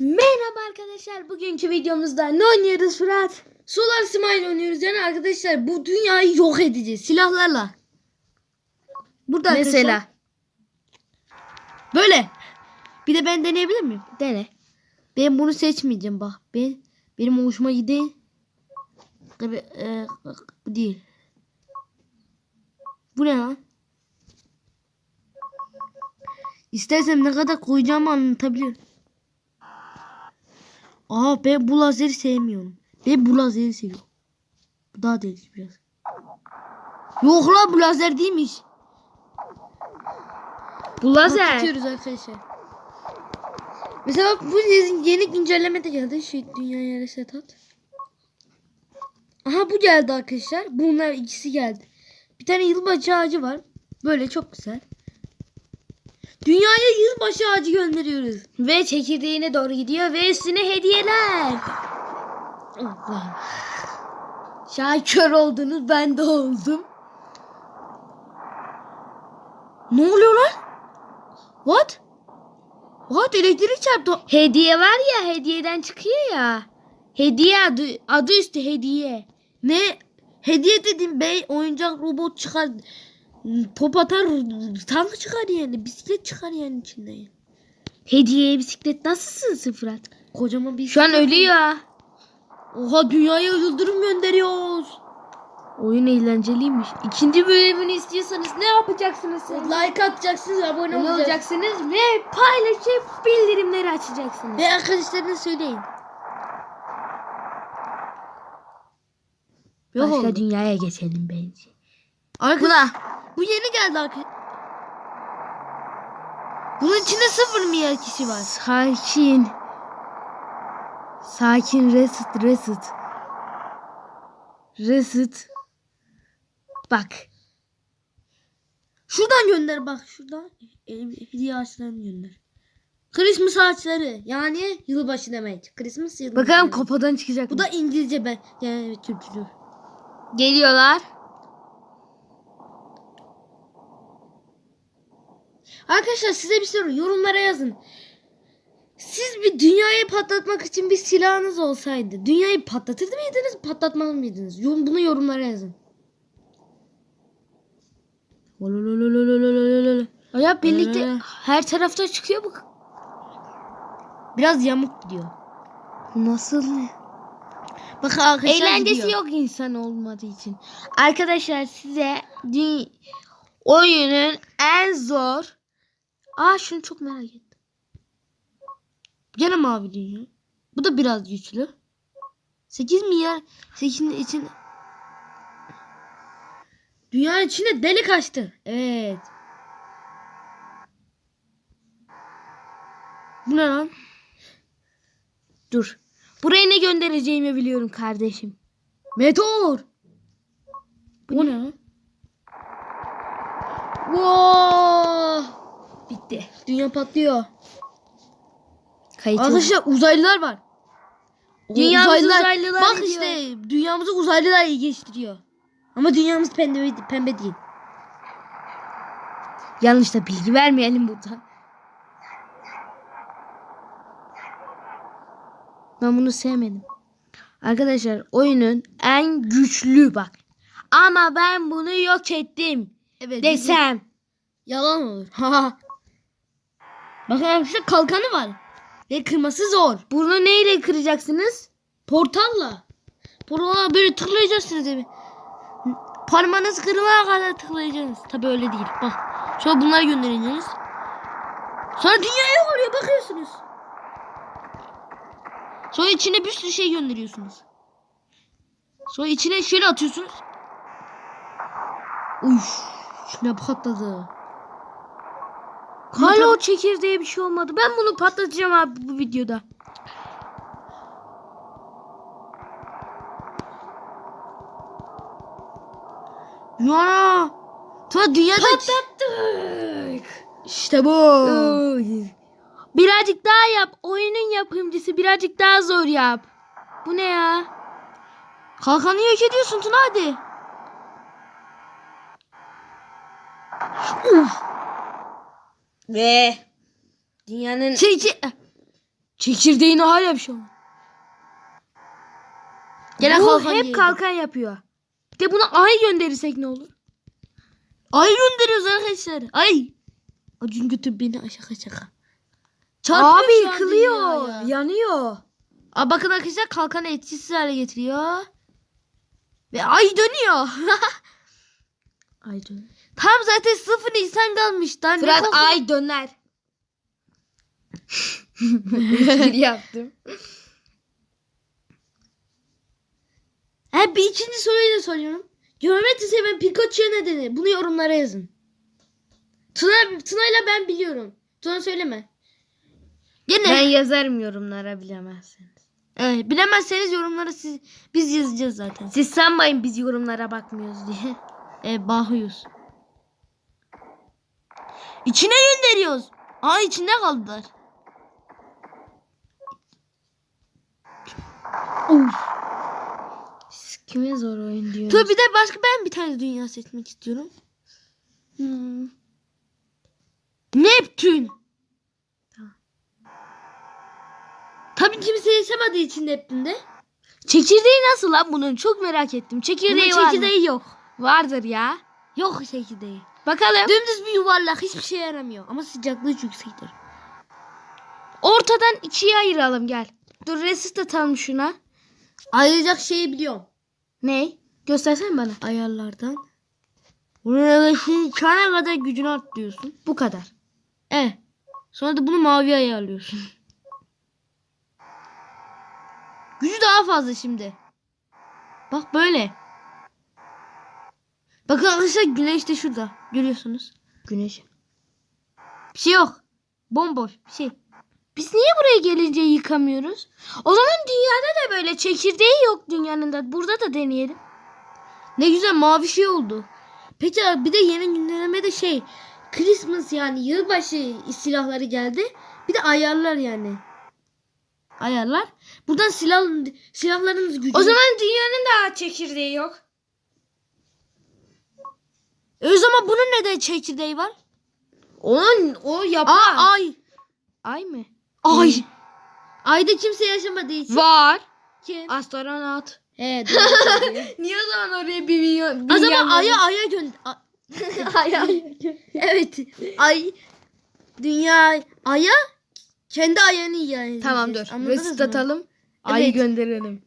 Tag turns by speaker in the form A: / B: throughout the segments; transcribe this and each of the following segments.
A: Merhaba arkadaşlar. Bugünkü videomuzda ne oynuyoruz Fırat?
B: Solar Smile oynuyoruz yani arkadaşlar bu dünyayı yok edeceğiz silahlarla.
A: Burada
B: Mesela.
A: arkadaşlar-
B: Böyle. Bir de ben deneyebilir miyim?
A: dene.
B: Ben bunu seçmeyeceğim bak. Ben benim hoşuma Tabii, e, bu değil. Bu ne lan? İstersem ne kadar koyacağımı anlatabilirim. Aa ben bu lazeri sevmiyorum. Ben bu lazeri seviyorum. Bu daha değişik biraz. Yok lan bu lazer değilmiş.
A: Bu lazer.
B: Patlatıyoruz arkadaşlar. Mesela bu yeni güncelleme de geldi. Şey dünyaya reset at. Aha bu geldi arkadaşlar. Bunlar ikisi geldi. Bir tane yılbaşı ağacı var. Böyle çok güzel. Dünyaya yılbaşı ağacı gönderiyoruz.
A: Ve çekirdeğine doğru gidiyor ve üstüne hediyeler.
B: Allah. Şahit kör oldunuz ben de oldum. Ne oluyor lan? What? What? Elektrik çarptı.
A: Hediye var ya hediyeden çıkıyor ya. Hediye adı, adı üstü hediye.
B: Ne? Hediye dedim bey oyuncak robot çıkar. Top atar tank çıkar yani. Bisiklet çıkar yani içinden.
A: Hediyeye bisiklet nasılsın Fırat?
B: Kocaman bir
A: Şu an ölüyor.
B: Oha dünyaya yıldırım gönderiyoruz.
A: Oyun eğlenceliymiş. İkinci bölümünü istiyorsanız ne yapacaksınız? siz?
B: Like atacaksınız, abone
A: Ne
B: olacaksınız.
A: olacaksınız ve paylaşıp bildirimleri açacaksınız.
B: Ve arkadaşlarına söyleyin. Yok
A: Başka
B: oldu.
A: dünyaya geçelim bence.
B: Arkadaşlar bu yeni geldi arkadaşlar. Bunun içinde sıfır milyar kişi var.
A: Sakin. Sakin reset reset. Reset. Bak.
B: Şuradan gönder bak şuradan. Hediye ağaçlarını gönder. Christmas ağaçları yani yılbaşı demek. Christmas yılbaşı.
A: Bakalım
B: demek.
A: kafadan çıkacak
B: Bu
A: mı?
B: da İngilizce ben yani Türkçülü.
A: Geliyorlar.
B: Arkadaşlar size bir soru yorumlara yazın. Siz bir dünyayı patlatmak için bir silahınız olsaydı dünyayı patlatır mıydınız patlatmaz mıydınız? Bunu yorumlara yazın.
A: Ya birlikte her tarafta çıkıyor bu.
B: Biraz yamuk gidiyor.
A: Nasıl?
B: Arkadaşlar
A: Eğlencesi
B: gidiyor.
A: yok insan olmadığı için. Arkadaşlar size oyunun en zor. Aa şunu çok merak ettim.
B: Gene mavi dünya. Bu da biraz güçlü. 8 milyar 8 için Dünya içinde delik açtı. Evet. Bu ne lan?
A: Dur. Buraya ne göndereceğimi biliyorum kardeşim.
B: Meteor. Bu ne lan? Wow!
A: Bitti.
B: Dünya patlıyor.
A: Kayıt
B: Arkadaşlar uzaylılar var. O
A: Dünyamızı uzaylılar
B: Bak
A: ediyor.
B: işte dünyamızı uzaylılar geçtiriyor. Ama dünyamız pembe, pembe değil.
A: Yanlış da bilgi vermeyelim burada. Ben bunu sevmedim. Arkadaşlar oyunun en güçlü bak. Ama ben bunu yok ettim
B: Evet.
A: desem.
B: Yalan olur. Bakın arkadaşlar kalkanı var. Ve kırması zor.
A: Bunu neyle kıracaksınız?
B: Portalla. Portalla böyle tıklayacaksınız abi.
A: Parmağınız kırılana kadar tıklayacaksınız.
B: Tabi öyle değil. Bak. Sonra bunları göndereceğiz. Sonra dünya yok oluyor bakıyorsunuz. Sonra içine bir sürü şey gönderiyorsunuz. Sonra içine şöyle atıyorsunuz. Uy, şuna patladı.
A: Hala o çekirdeğe bir şey olmadı. Ben bunu patlatacağım abi bu videoda.
B: Ya. Sonra dünyada
A: Patlattık.
B: İşte bu.
A: Birazcık daha yap. Oyunun yapımcısı birazcık daha zor yap. Bu ne ya?
B: Kalkanı yok ediyorsun Tuna hadi.
A: Ve dünyanın
B: Çeki.
A: Çekirdeğine hala bir şey.
B: Gene
A: Bu
B: kalkan
A: hep
B: geldi.
A: kalkan yapıyor. Bir de buna ay gönderirsek ne olur?
B: Ay gönderiyoruz arkadaşlar. Ay. Acun götür beni şaka şaka. Çarpıyor
A: Abi yıkılıyor.
B: dünyaya.
A: Yanıyor.
B: Aa, bakın arkadaşlar kalkanı etkisiz hale getiriyor. Ve ay dönüyor.
A: Ay dön.
B: Tam zaten sıfır insan kalmış. Ne
A: Fırat
B: kalkan-
A: ay döner. Espri yaptım.
B: Ha, bir ikinci soruyu da soruyorum. Geometri seven Pikachu'ya ne denir? Bunu yorumlara yazın. Tuna, Tuna'yla ben biliyorum. Tuna söyleme. Gene.
A: Ben yazarım yorumlara bilemezsiniz.
B: Evet, bilemezseniz yorumlara siz, biz yazacağız zaten.
A: Siz sanmayın biz yorumlara bakmıyoruz diye.
B: E, bakıyoruz. İçine gönderiyoruz. Aa içinde kaldılar. Of.
A: Siz kime zor oyun diyorsunuz?
B: Dur bir de başka ben bir tane dünya seçmek istiyorum. Hmm. Neptün. Tabii kimse yaşamadığı için Neptün'de.
A: Çekirdeği nasıl lan bunun? Çok merak ettim. Çekirdeği
B: Bunun
A: var
B: çekirdeği yok.
A: Vardır ya.
B: Yok çekirdeği.
A: Bakalım.
B: Dümdüz bir yuvarlak hiçbir şey yaramıyor. Ama sıcaklığı yüksektir.
A: Ortadan ikiye ayıralım gel. Dur resist atalım şuna.
B: Ayrıca şeyi biliyorum.
A: Ne? Göstersene bana.
B: Ayarlardan. Bunu şimdi çana kadar gücünü arttırıyorsun.
A: Bu kadar.
B: Evet. Sonra da bunu mavi ayarlıyorsun. Gücü daha fazla şimdi. Bak böyle. Bakın arkadaşlar güneş de şurada. Görüyorsunuz.
A: Güneş.
B: Bir şey yok. Bomboş bir şey.
A: Biz niye buraya gelince yıkamıyoruz? O zaman dünyada da böyle çekirdeği yok dünyanın da. Burada da deneyelim.
B: Ne güzel mavi şey oldu. Peki bir de yeni günlemede şey Christmas yani yılbaşı silahları geldi. Bir de ayarlar yani. Ayarlar. Buradan silah silahlarınız gücü.
A: O zaman dünyanın da çekirdeği yok.
B: E o zaman bunun neden çekirdeği var?
A: Onun o yapan.
B: Aa ay.
A: Ay mı?
B: Ay. Ayda kimse yaşamadığı için.
A: Var.
B: Kim?
A: Astronot.
B: He.
A: Niye o zaman oraya bir milyon...
B: o zaman aya aya gönder.
A: aya.
B: evet. Ay dünya aya kendi ayağını yani.
A: tamam dur. Resit atalım. Ayı
B: Evet.
A: gönderelim.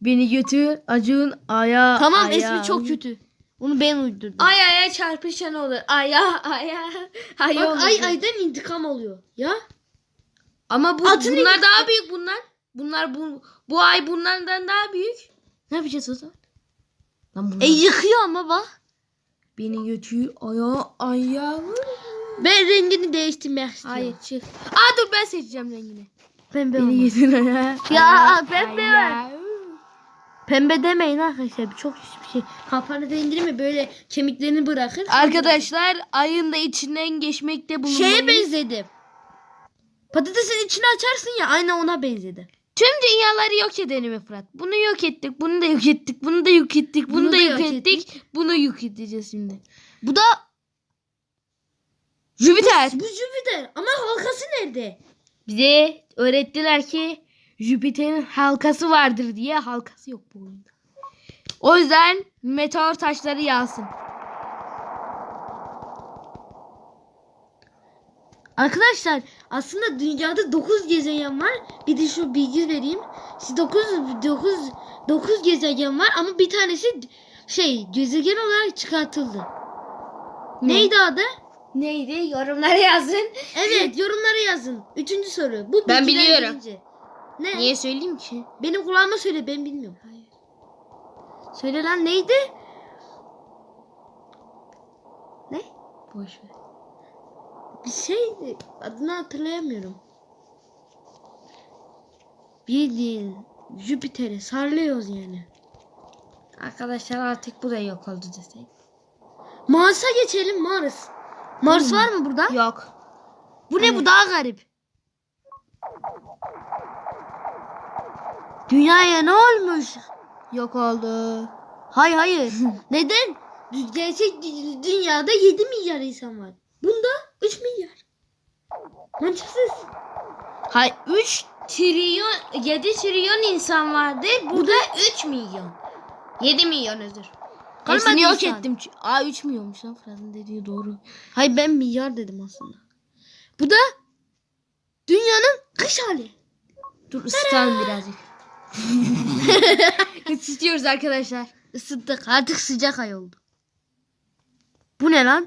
A: Beni götür Acun aya.
B: Tamam
A: aya.
B: ismi çok kötü. Onu ben uydurdum.
A: Ay aya çarpışan olur. Aya aya. Ay
B: Bak ay aydan intikam alıyor. Ya.
A: Ama bu
B: Atın
A: bunlar daha büyük bunlar. Bunlar bu bu ay bunlardan daha büyük. Ne yapacağız o zaman? Lan bunlar.
B: E yıkıyor ama bak.
A: Beni götür aya aya.
B: Ben rengini değiştirmek istiyorum.
A: Hayır çık. Aa dur ben seçeceğim rengini.
B: Pembe
A: Beni
B: olmaz.
A: götür aya.
B: Ya, pembe
A: aya.
B: Pembe demeyin arkadaşlar. Çok hiçbir şey. Kafanı da indirme böyle kemiklerini bırakır.
A: Arkadaşlar ayın da içinden geçmekte bulunmalıyız.
B: Şeye benzedi. Patatesin içini açarsın ya aynı ona benzedi.
A: Tüm dünyaları yok edelim mi Fırat? Bunu yok ettik, bunu da yok ettik, bunu da yok ettik, bunu, da, yok ettik, bunu yok edeceğiz şimdi.
B: Bu da
A: Jüpiter.
B: bu Jüpiter ama halkası nerede?
A: Bize öğrettiler ki Jüpiter'in halkası vardır diye halkası yok bu oyunda. O yüzden meteor taşları yağsın.
B: Arkadaşlar aslında dünyada 9 gezegen var. Bir de şu bilgi vereyim. Siz 9 9 9 gezegen var ama bir tanesi şey gezegen olarak çıkartıldı.
A: Ne?
B: Neydi adı?
A: Neydi? Yorumlara yazın.
B: Evet yorumlara yazın. Üçüncü soru. Bu
A: Ben biliyorum.
B: birinci. Ne?
A: Niye söyleyeyim ki?
B: Benim kulağıma söyle ben bilmiyorum.
A: Hayır.
B: Söyle lan neydi? Ne?
A: Boş ver.
B: Bir şeydi. Adını hatırlayamıyorum. Bildiğin Jüpiter'i sarlıyoruz yani.
A: Arkadaşlar artık bu da yok oldu desek.
B: Mars'a geçelim Mars. Mars var mı burada?
A: Yok.
B: Bu ne bu daha garip. Dünyaya ne olmuş?
A: Yok oldu.
B: Hayır hayır. Neden? Gerçek dü- dünyada 7 milyar insan var. Bunda 3 milyar. Mantıksız.
A: Hayır 3 trilyon 7 trilyon insan vardı. Burada 3 milyon. 7 milyon özür.
B: Kalmadı
A: Hepsini yok
B: insan.
A: ettim. Aa 3 milyonmuş lan Fırat'ın dediği doğru.
B: Hayır ben milyar dedim aslında. Bu da dünyanın kış hali.
A: Dur ısıtalım birazcık. Isıtıyoruz arkadaşlar.
B: Isıttık. Artık sıcak ay oldu. Bu ne lan?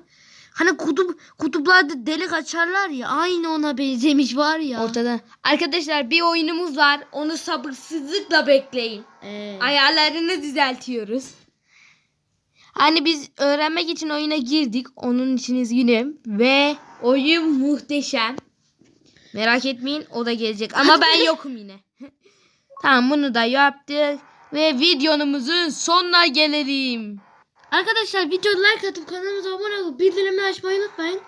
B: Hani kutup kutuplarda delik açarlar ya. Aynı ona benzemiş var ya.
A: Ortada. Arkadaşlar bir oyunumuz var. Onu sabırsızlıkla bekleyin.
B: Ee,
A: Ayarlarını düzeltiyoruz. Hani biz öğrenmek için oyuna girdik. Onun için üzgünüm. Ve oyun muhteşem. Merak etmeyin o da gelecek. Ama ben yokum yine. tamam bunu da yaptık. Ve videomuzun sonuna gelelim.
B: Arkadaşlar videoya like atıp kanalımıza abone olup bildirimleri açmayı unutmayın.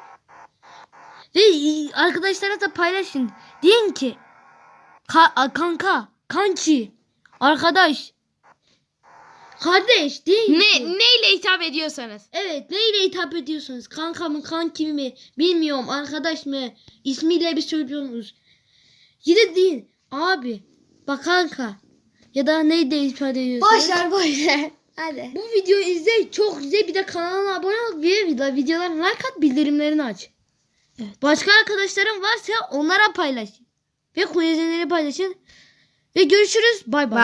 B: Ve e, arkadaşlara da paylaşın. Deyin ki ka- kanka, kanki, arkadaş, kardeş deyin
A: Ne,
B: ki.
A: neyle hitap ediyorsanız.
B: Evet neyle hitap ediyorsunuz? Kanka mı kanki mi bilmiyorum arkadaş mı ismiyle bir söylüyorsunuz. Yine deyin abi bak kanka ya da neyle hitap ediyorsunuz?
A: ver boş ver. Hadi.
B: Bu videoyu izle çok izle bir de kanalına abone ol ve video- videolarına like at bildirimlerini aç.
A: Evet.
B: Başka arkadaşlarım varsa onlara paylaş. Ve kuzenleri paylaşın. Ve görüşürüz. Bay bay.